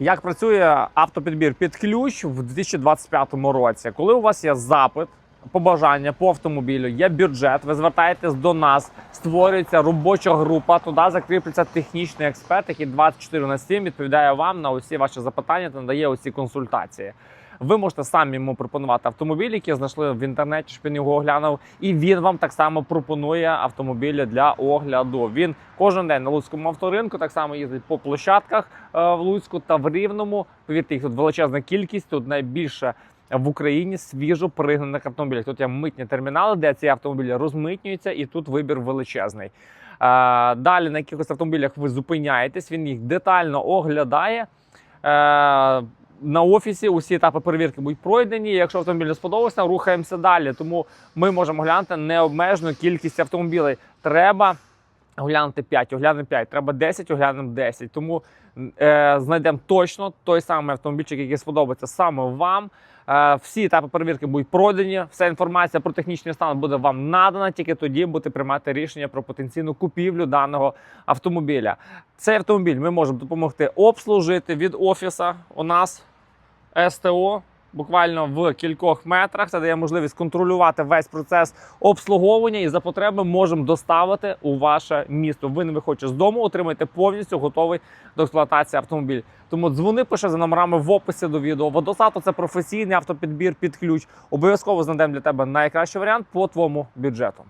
Як працює автопідбір під ключ в 2025 році? Коли у вас є запит, побажання по автомобілю, є бюджет, ви звертаєтесь до нас, створюється робоча група, туди закріплюється технічний експерт, який 24 на 7 відповідає вам на усі ваші запитання та надає усі консультації. Ви можете самі йому пропонувати автомобіль, який знайшли в інтернеті, щоб він його оглянув, і він вам так само пропонує автомобілі для огляду. Він кожен день на Луцькому авторинку так само їздить по площадках е, в Луцьку та в Рівному. Повірте, їх тут величезна кількість. Тут найбільше в Україні свіжо пригнаних автомобілів. Тут є митні термінали, де ці автомобілі розмитнюються, і тут вибір величезний. Е, Далі на якихось автомобілях ви зупиняєтесь, він їх детально оглядає. На офісі усі етапи перевірки будуть пройдені. Якщо автомобіль не сподобався, рухаємося далі. Тому ми можемо глянути необмежену кількість автомобілів. Треба оглянути 5, оглянемо 5, треба 10, оглянемо 10. Тому е, знайдемо точно той самий автомобільчик, який сподобається саме вам. Е, всі етапи перевірки будуть пройдені. Вся інформація про технічний стан буде вам надана. Тільки тоді будете приймати рішення про потенційну купівлю даного автомобіля. Цей автомобіль ми можемо допомогти обслужити від офіса. У нас СТО. Буквально в кількох метрах це дає можливість контролювати весь процес обслуговування і за потреби можемо доставити у ваше місто. Ви не виходячи з дому, отримаєте повністю готовий до експлуатації автомобіль. Тому дзвони, пише за номерами в описі до відео. Водосато це професійний автопідбір під ключ. Обов'язково знайдемо для тебе найкращий варіант по твоєму бюджету.